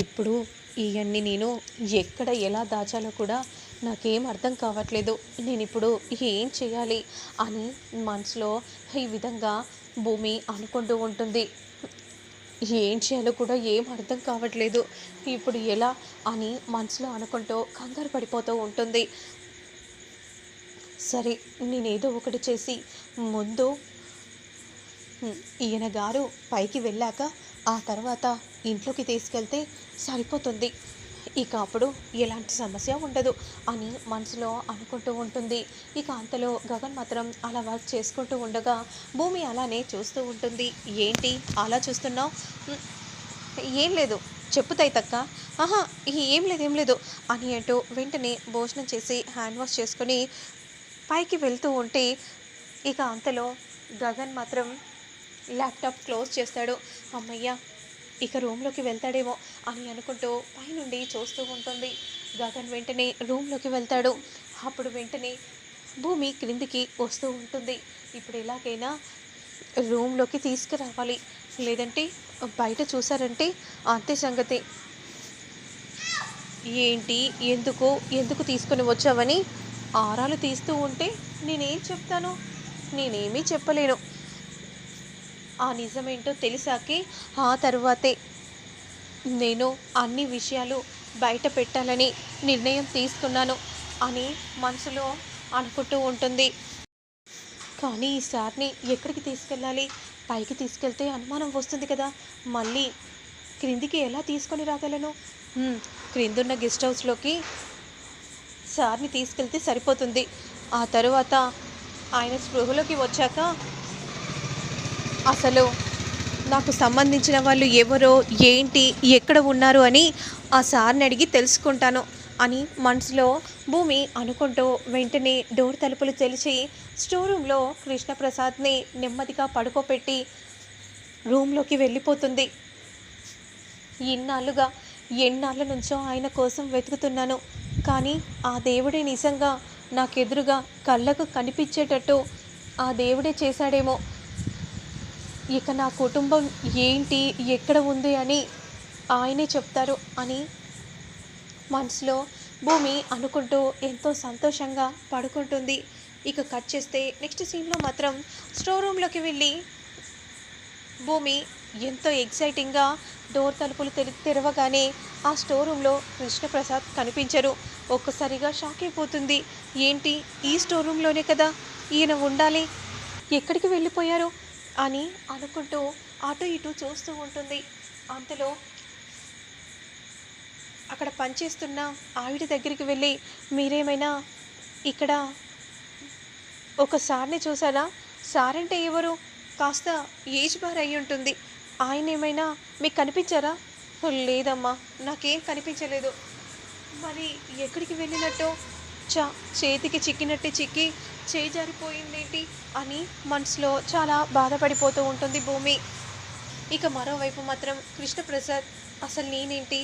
ఇప్పుడు ఇవన్నీ నేను ఎక్కడ ఎలా దాచాలో కూడా నాకేం అర్థం కావట్లేదు. నేను ఇప్పుడు ఏం చేయాలి అని మనసులో ఈ విధంగా భూమి అనుకుంటూ ఉంటుంది. ఏం చేయాలో కూడా ఏం అర్థం కావట్లేదు. ఇప్పుడు ఎలా అని మనసులో అనుకుంటూ కంగారు పడిపోతూ ఉంటుంది. సరే నేనేదో ఒకటి చేసి ముందు ఈయన గారు పైకి వెళ్ళాక ఆ తర్వాత ఇంట్లోకి తీసుకెళ్తే సరిపోతుంది. ఇక అప్పుడు ఎలాంటి సమస్య ఉండదు అని మనసులో అనుకుంటూ ఉంటుంది. ఇక అంతలో గగన్ మాత్రం అలా వర్క్ చేసుకుంటూ ఉండగా భూమి అలానే చూస్తూ ఉంటుంది. ఏంటి? అలా చూస్తున్నావు? ఏం లేదు. చెప్పుతాయి తక్క ఆహా ఏం లేదు ఏం లేదు అని అంటూ వెంటనే భోజనం చేసి హ్యాండ్ వాష్ చేసుకొని పైకి వెళ్తూ ఉంటే ఇక అంతలో గగన్ మాత్రం ల్యాప్టాప్ క్లోజ్ చేస్తాడు. అమ్మయ్య ఇక రూమ్లోకి వెళ్తాడేమో అని అనుకుంటూ పైనుండి చూస్తూ ఉంటుంది. గగన్ వెంటనే రూమ్లోకి వెళ్తాడు. అప్పుడు వెంటనే భూమి క్రిందికి వస్తూ ఉంటుంది. ఇప్పుడు ఎలాగైనా రూమ్లోకి తీసుకురావాలి. లేదంటే బయట చూసారంటే అంతే సంగతి. ఏంటి ఎందుకు ఎందుకు తీసుకుని వచ్చావని ఆరాలు తీస్తూ ఉంటే నేనేం చెప్తాను? నేనేమీ చెప్పలేను. ఆ నిజమేంటో తెలిసాకే ఆ తర్వాతే నేను అన్ని విషయాలు బయట పెట్టాలని నిర్ణయం తీసుకున్నాను అని మనసులో అనుకుంటూ ఉంటుంది. కానీ ఈ సార్ని ఎక్కడికి తీసుకెళ్ళాలి? పైకి తీసుకెళ్తే అనుమానం వస్తుంది కదా. మళ్ళీ క్రిందికి ఎలా తీసుకొని రాగలను? క్రిందున్న గెస్ట్ హౌస్లోకి సార్ని తీసుకెళ్తే సరిపోతుంది. ఆ తరువాత ఆయన స్పృహలోకి వచ్చాక అసలు నాకు సంబంధించిన వాళ్ళు ఎవరో ఏంటి ఎక్కడ ఉన్నారు అని ఆ సార్ని అడిగి తెలుసుకుంటాను అని మనసులో భూమి అనుకుంటూ వెంటనే డోర్ తలుపులు తెలిసి స్టోర్ రూమ్లో కృష్ణప్రసాద్ని నెమ్మదిగా పడుకోబెట్టి రూమ్లోకి వెళ్ళిపోతుంది. ఇన్నాళ్ళుగా ఎన్నాళ్ళ నుంచో ఆయన కోసం వెతుకుతున్నాను. కానీ ఆ దేవుడే నిజంగా నాకెదురుగా కళ్ళకు కనిపించేటట్టు ఆ దేవుడే చేశాడేమో. ఇక నా కుటుంబం ఏంటి ఎక్కడ ఉంది అని ఆయనే చెప్తారు అని మనసులో భూమి అనుకుంటూ ఎంతో సంతోషంగా పడుకుంటుంది. ఇక కట్ చేస్తే నెక్స్ట్ సీన్లో మాత్రం స్టోర్ రూమ్లోకి వెళ్ళి భూమి ఎంతో ఎగ్జైటింగ్గా డోర్ తలుపులు తెరి తెరవగానే ఆ స్టోర్ రూమ్లో కృష్ణప్రసాద్ కనిపించరు. ఒక్కసారిగా షాక్ అయిపోతుంది. ఏంటి ఈ స్టోర్ రూమ్లోనే కదా ఈయన ఉండాలి? ఎక్కడికి వెళ్ళిపోయారు? అని అనుకుంటూ అటు ఇటు చూస్తూ ఉంటుంది. అంతలో అక్కడ పనిచేస్తున్న ఆవిడ దగ్గరికి వెళ్ళి మీరేమైనా ఇక్కడ ఒక సార్ని చూసారా? సార్ అంటే ఎవరు? కాస్త ఏజ్ బార్ అయి ఉంటుంది. ఆయన ఏమైనా మీకు కనిపించారా? లేదమ్మా నాకేం కనిపించలేదు. మరి ఎక్కడికి వెళ్ళినట్టు చా చేతికి చిక్కినట్టు చిక్కి చేయి జారిపోయిందేంటి అని మనసులో చాలా బాధపడిపోతూ ఉంటుంది భూమి. ఇక మరోవైపు మాత్రం కృష్ణప్రసాద్ అసలు నేనేంటి?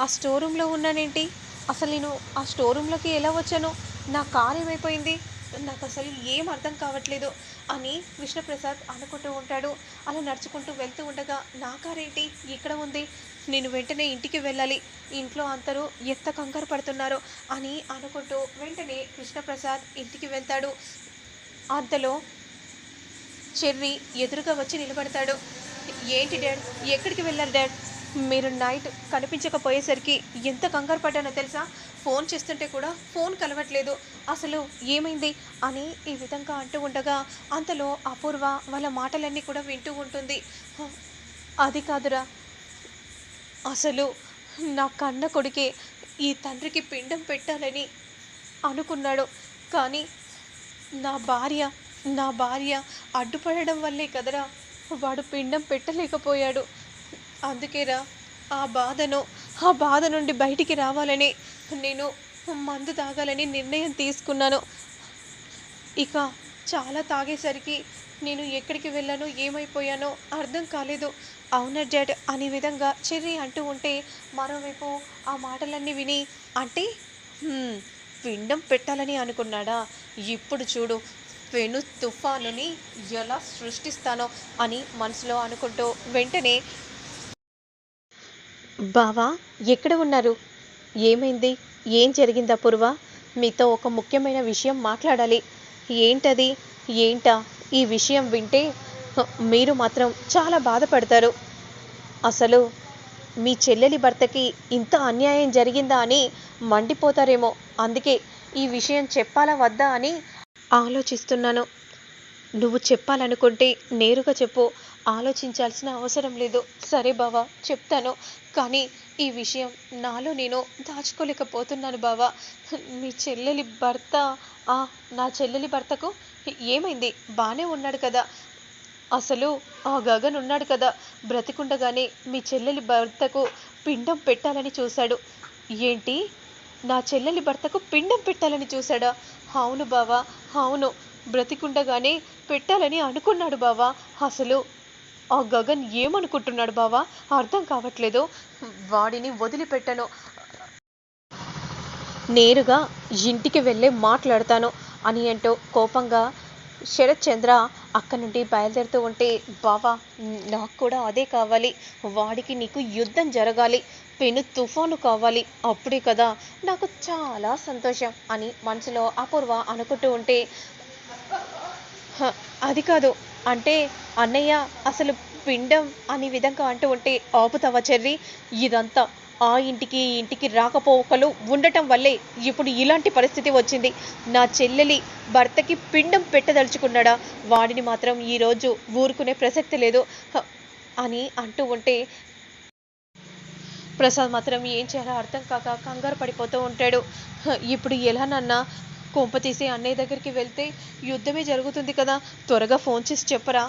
ఆ స్టోర్ రూమ్లో ఉన్నానేంటి? అసలు నేను ఆ స్టోర్ రూమ్లోకి ఎలా వచ్చాను? నా కార్ ఏమైపోయింది? నాకు అసలు ఏం అర్థం కావట్లేదు అని కృష్ణప్రసాద్ అనుకుంటూ ఉంటాడు. అలా నడుచుకుంటూ వెళ్తూ ఉండగా నా కారేంటి ఇక్కడ ఉంది. నేను వెంటనే ఇంటికి వెళ్ళాలి. ఇంట్లో అందరూ ఎంత కంగారు పడుతున్నారు? అని అనుకుంటూ వెంటనే కృష్ణప్రసాద్ ఇంటికి వెళ్తాడు. అంతలో చెర్రీ ఎదురుగా వచ్చి నిలబడతాడు. ఏంటి డాడ్? ఎక్కడికి వెళ్ళారు డాడ్? మీరు నైట్ కనిపించకపోయేసరికి ఎంత కంగారు పడ్డానో తెలుసా? ఫోన్ చేస్తుంటే కూడా ఫోన్ కలవట్లేదు. అసలు ఏమైంది? అని ఈ విధంగా అంటూ ఉండగా అంతలో అపూర్వ వాళ్ళ మాటలన్నీ కూడా వింటూ ఉంటుంది. అది కాదురా. అసలు నా కన్న కొడుకే ఈ తండ్రికి పిండం పెట్టాలని అనుకున్నాడు. కానీ నా భార్య నా భార్య అడ్డుపడడం వల్లే కదరా వాడు పిండం పెట్టలేకపోయాడు. అందుకేరా ఆ బాధను ఆ బాధ నుండి బయటికి రావాలని నేను మందు తాగాలని నిర్ణయం తీసుకున్నాను. ఇక చాలా తాగేసరికి నేను ఎక్కడికి వెళ్ళానో ఏమైపోయానో అర్థం కాలేదు. అవునర్ డాడ్? అనే విధంగా చెర్రీ అంటూ ఉంటే మరోవైపు ఆ మాటలన్నీ విని అంటే పిండం పెట్టాలని అనుకున్నాడా? ఇప్పుడు చూడు పెను తుఫానుని ఎలా సృష్టిస్తానో అని మనసులో అనుకుంటూ వెంటనే బావా ఎక్కడ ఉన్నారు? ఏమైంది? ఏం జరిగిందా పూర్వ? మీతో ఒక ముఖ్యమైన విషయం మాట్లాడాలి. ఏంటది? ఏంటా? ఈ విషయం వింటే మీరు మాత్రం చాలా బాధపడతారు. అసలు మీ చెల్లెలి భర్తకి ఇంత అన్యాయం జరిగిందా అని మండిపోతారేమో. అందుకే ఈ విషయం చెప్పాలా వద్దా అని ఆలోచిస్తున్నాను. నువ్వు చెప్పాలనుకుంటే నేరుగా చెప్పు. ఆలోచించాల్సిన అవసరం లేదు. సరే బావా చెప్తాను. కానీ ఈ విషయం నాలో నేను దాచుకోలేకపోతున్నాను బావా. మీ చెల్లెలి భర్త ఆ, నా చెల్లెలి భర్తకు ఏమైంది? బాగానే ఉన్నాడు కదా. అసలు ఆ గగన్ ఉన్నాడు కదా. బ్రతికుండగానే మీ చెల్లెలి భర్తకు పిండం పెట్టాలని చూశాడు. ఏంటి? నా చెల్లెలి భర్తకు పిండం పెట్టాలని చూశాడా? అవును బావా అవును. బ్రతికుండగానే పెట్టాలని అనుకున్నాడు బావా. అసలు ఆ గగన్ ఏమనుకుంటున్నాడు బావా? అర్థం కావట్లేదు. వాడిని వదిలిపెట్టను. నేరుగా ఇంటికి వెళ్ళి మాట్లాడతాను అని అంటూ కోపంగా శరత్ చంద్ర అక్కడి నుండి బయలుదేరుతూ ఉంటే బావా నాకు కూడా అదే కావాలి. వాడికి నీకు యుద్ధం జరగాలి. పెను తుఫాను కావాలి. అప్పుడే కదా నాకు చాలా సంతోషం అని మనసులో అపూర్వ అనుకుంటూ ఉంటే అది కాదు. అంటే అన్నయ్య అసలు పిండం అనే విధంగా అంటూ ఉంటే ఆపుతావా చెర్రి? ఇదంతా ఆ ఇంటికి ఈ ఇంటికి రాకపోకలు ఉండటం వల్లే ఇప్పుడు ఇలాంటి పరిస్థితి వచ్చింది. నా చెల్లెలి భర్తకి పిండం పెట్టదలుచుకున్నాడా? వాడిని మాత్రం ఈరోజు ఊరుకునే ప్రసక్తి లేదు. అని అంటూ ఉంటే ప్రసాద్ మాత్రం ఏం చేయాలో అర్థం కాక కంగారు పడిపోతూ ఉంటాడు. "హ, ఇప్పుడు ఎలానన్నా నాన్న కొంప తీసి అన్నయ్య దగ్గరికి వెళ్తే యుద్ధమే జరుగుతుంది కదా త్వరగా ఫోన్ చేసి చెప్పరా?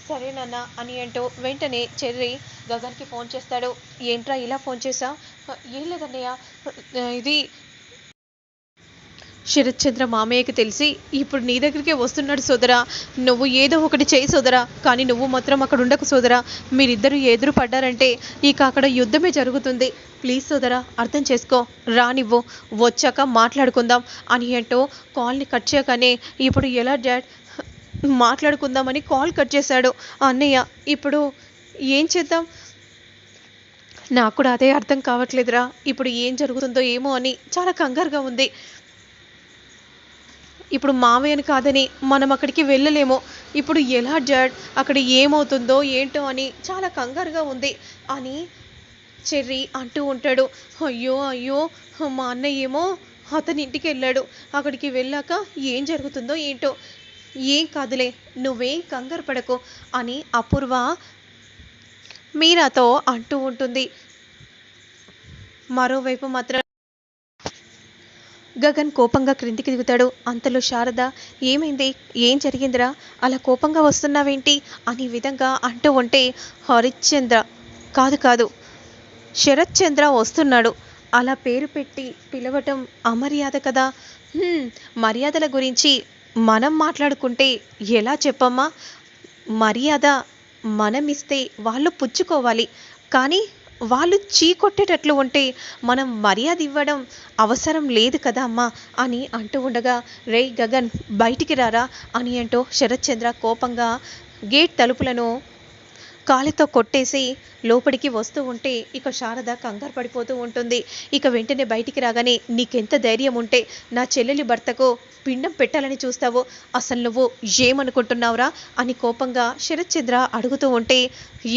సరే నాన్న అని అంటూ వెంటనే చెర్రి గగన్కి ఫోన్ చేస్తాడు. ఏంట్రా ఇలా ఫోన్ చేసా ఏం లేదన్నయ్య? ఇది శరత్చంద్ర మామయ్యకి తెలిసి ఇప్పుడు నీ దగ్గరికే వస్తున్నాడు సోదరా. నువ్వు ఏదో ఒకటి చేయి సోదరా. కానీ నువ్వు మాత్రం అక్కడ ఉండకు సోదరా. మీరిద్దరూ ఎదురు పడ్డారంటే ఇక అక్కడ యుద్ధమే జరుగుతుంది. ప్లీజ్ సోదరా అర్థం చేసుకో. రానివ్వు. వచ్చాక మాట్లాడుకుందాం. అని అంటూ కాల్ని కట్ చేయగానే ఇప్పుడు ఎలా డాడ్? మాట్లాడుకుందామని కాల్ కట్ చేశాడు. అన్నయ్య ఇప్పుడు ఏం చేద్దాం? నాకు కూడా అదే అర్థం కావట్లేదురా. ఇప్పుడు ఏం జరుగుతుందో ఏమో అని చాలా కంగారుగా ఉంది. ఇప్పుడు మావయ్యని కాదని మనం అక్కడికి వెళ్ళలేము. ఇప్పుడు ఎలా డాడ్? అక్కడ ఏమవుతుందో ఏంటో అని చాలా కంగారుగా ఉంది. అని చెర్రి అంటూ ఉంటాడు. అయ్యో అయ్యో మా అన్నయ్య ఏమో అతని ఇంటికి వెళ్ళాడు. అక్కడికి వెళ్ళాక ఏం జరుగుతుందో ఏంటో? ఏం కాదులే నువ్వేం కంగారు పడకు అని అపూర్వ మీరాతో అంటూ ఉంటుంది. మరోవైపు మాత్రం గగన్ కోపంగా క్రిందికి దిగుతాడు. అంతలో శారద ఏమైంది? ఏం జరిగిందిరా? అలా కోపంగా వస్తున్నావేంటి? అనే విధంగా అంటూ ఉంటే హరిశ్చంద్ర. కాదు కాదు. శరత్ చంద్ర వస్తున్నాడు. అలా పేరు పెట్టి పిలవటం అమర్యాద కదా. మర్యాదల గురించి మనం మాట్లాడుకుంటే ఎలా చెప్పమ్మా? మర్యాద మనం ఇస్తే వాళ్ళు పుచ్చుకోవాలి. కానీ వాళ్ళు చీకొట్టేటట్లు ఉంటే మనం మర్యాద ఇవ్వడం అవసరం లేదు కదా అమ్మా అని అంటూ ఉండగా రే గగన్ బయటికి రారా? అని అంటూ శరత్ చంద్ర కోపంగా గేట్ తలుపులను కాలితో కొట్టేసి లోపలికి వస్తూ ఉంటే ఇక శారద కంగారు పడిపోతూ ఉంటుంది. ఇక వెంటనే బయటికి రాగానే నీకెంత ధైర్యం ఉంటే నా చెల్లెలి భర్తకు పిండం పెట్టాలని చూస్తావు? అసలు నువ్వు ఏమనుకుంటున్నావురా? అని కోపంగా శరత్ చంద్ర అడుగుతూ ఉంటే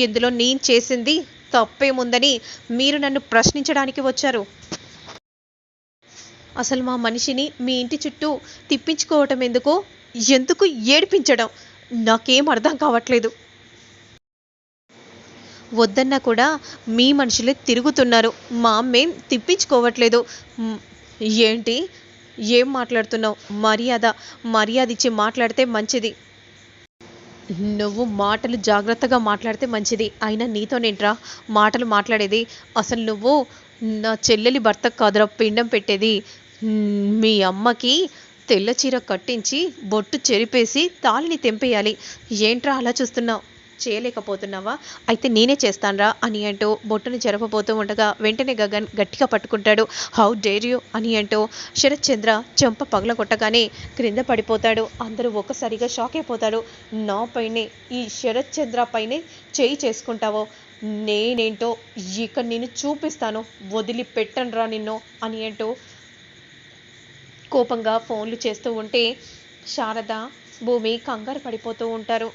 ఇందులో నేను చేసింది తప్పేముందని మీరు నన్ను ప్రశ్నించడానికి వచ్చారు. అసలు మా మనిషిని మీ ఇంటి చుట్టూ తిప్పించుకోవటం ఎందుకు? ఎందుకు ఏడిపించడం? నాకేం అర్థం కావట్లేదు. వద్దన్నా కూడా మీ మనుషులే తిరుగుతున్నారు. మా మేం తిప్పించుకోవట్లేదు. ఏంటి? ఏం మాట్లాడుతున్నావు? మర్యాద మర్యాద ఇచ్చి మాట్లాడితే మంచిది. నువ్వు మాటలు జాగ్రత్తగా మాట్లాడితే మంచిది. అయినా నీతోనేంట్రా? మాటలు మాట్లాడేది. అసలు నువ్వు నా చెల్లెలి భర్త కాదురా పిండం పెట్టేది. మీ అమ్మకి తెల్ల చీర కట్టించి బొట్టు చెరిపేసి తాళిని తెంపేయాలి. ఏంట్రా అలా చూస్తున్నావు? చేయలేకపోతున్నావా? అయితే నేనే చేస్తానురా అని అంటూ బొట్టును జరపబోతూ ఉండగా వెంటనే గగన్ గట్టిగా పట్టుకుంటాడు. How dare you? అని అంటూ శరత్ చంద్ర చెంప పగల కొట్టగానే క్రింద పడిపోతాడు. అందరూ ఒక్కసారిగా షాక్ అయిపోతాడు నా పైనే ఈ శరత్ చంద్ర పైనే చేయి చేసుకుంటావో? నేనేంటో ఇక నేను చూపిస్తాను. వదిలిపెట్టనురా నిన్ను అని అంటూ కోపంగా ఫోన్లు చేస్తూ ఉంటే శారద భూమి కంగారు పడిపోతూ ఉంటారు.